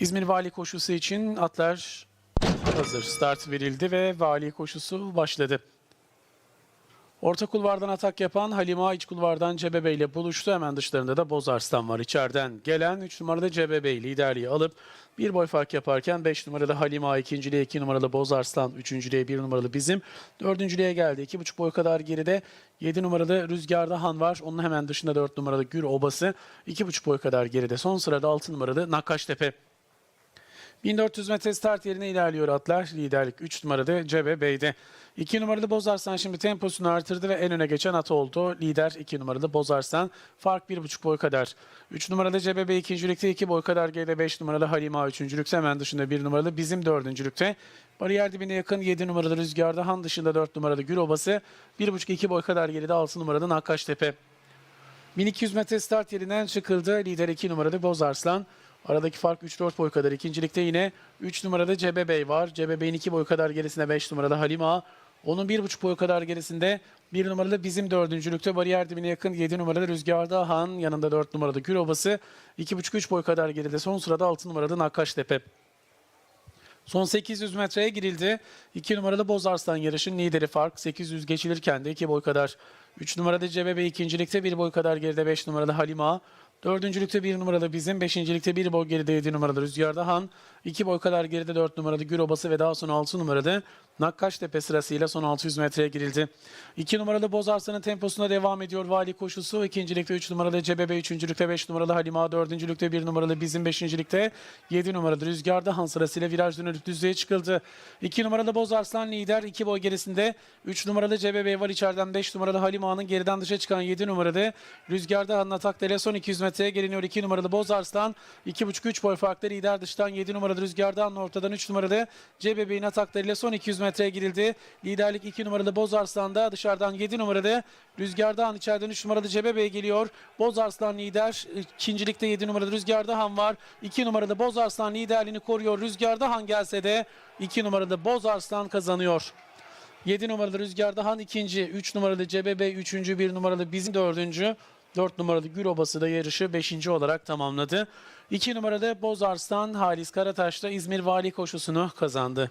İzmir Vali koşusu için atlar hazır. Start verildi ve Vali koşusu başladı. Orta kulvardan atak yapan Halima iç kulvardan Cebebe ile buluştu. Hemen dışlarında da Bozarslan var. İçeriden gelen 3 numarada Cebebe liderliği alıp bir boy fark yaparken 5 numarada Halima ikinciliğe 2 numaralı Bozarslan üçüncülüğe 1 numaralı bizim dördüncülüğe geldi. 2,5 boy kadar geride 7 numaralı Rüzgarda Han var. Onun hemen dışında 4 numaralı Gür Obası 2,5 boy kadar geride. Son sırada 6 numaralı Nakkaştepe. 1400 metre start yerine ilerliyor atlar. Liderlik 3 numarada Cebe Bey'de. 2 numaralı Bozarslan şimdi temposunu artırdı ve en öne geçen at oldu. Lider 2 numaralı Bozarslan. Fark 1,5 boy kadar. 3 numaralı Cebe Bey ikincilikte 2 boy kadar geride 5 numaralı Halima üçüncülükte hemen dışında 1 numaralı bizim dördüncülükte. Bariyer dibine yakın 7 numaralı Rüzgarda Han dışında 4 numaralı Gül Obası. 1,5-2 boy kadar geride 6 numaralı Nakkaştepe. 1200 metre start yerinden çıkıldı. Lider 2 numarada Bozarslan. Aradaki fark 3-4 boy kadar. İkincilikte yine 3 numarada Cebe Bey var. Cebe Bey'in 2 boy kadar gerisinde 5 numarada Halima. Onun 1,5 boy kadar gerisinde 1 numaralı bizim dördüncülükte bariyer dibine yakın 7 numaralı Rüzgarda Han. Yanında 4 numarada Gül Obası. 2,5-3 boy kadar geride. Son sırada 6 numarada Nakkaştepe. Son 800 metreye girildi. 2 numaralı Bozarslan yarışın lideri fark. 800 geçilirken de 2 boy kadar. 3 numarada Cebebe ikincilikte 1 boy kadar geride 5 numaralı Halima. Dördüncülükte 1 numaralı bizim. Beşincilikte 1 boy geride 7 numaralı Rüzgarda Han. 2 boy kadar geride 4 numaralı Gür Obası ve daha sonra 6 numaralı Nakkaştepe sırasıyla son 600 metreye girildi. 2 numaralı Bozarslan'ın temposuna devam ediyor Vali koşusu. İkincilikte 3 numaralı Cebebe, üçüncülükte 5 numaralı Halima, dördüncülükte 1 numaralı bizim, beşincilikte 7 numaralı Rüzgarda Han sırasıyla viraj dönülüp düzlüğe çıkıldı. 2 numaralı Bozarslan lider, 2 boy gerisinde 3 numaralı Cebebe var içeriden 5 numaralı Halima'nın geriden dışa çıkan 7 numaralı Rüzgarda Han'ın ataklarıyla son 200 metreye geliniyor. 2 numaralı Bozarslan 2,5-3 boy farklı lider dıştan 7 numaralı Rüzgarda Han'ın ortadan 3 numaralı Cebebe'nin ataklarıyla son 200 metreye girildi. Liderlik 2 numaralı Bozarslan'da dışarıdan 7 numaralı Rüzgarda Han içeriden 3 numaralı Cebebe geliyor. Bozarslan lider. İkincilikte 7 numaralı Rüzgarda Han var. 2 numaralı Bozarslan liderliğini koruyor. Rüzgarda Han gelse de 2 numaralı Bozarslan kazanıyor. 7 numaralı Rüzgarda Han ikinci, 3 numaralı Cebebe üçüncü, 1 numaralı bizim dördüncü, 4 numaralı Gül Obası da yarışı 5. olarak tamamladı. 2 numaralı Bozarslan Halis Karataş da İzmir Vali koşusunu kazandı.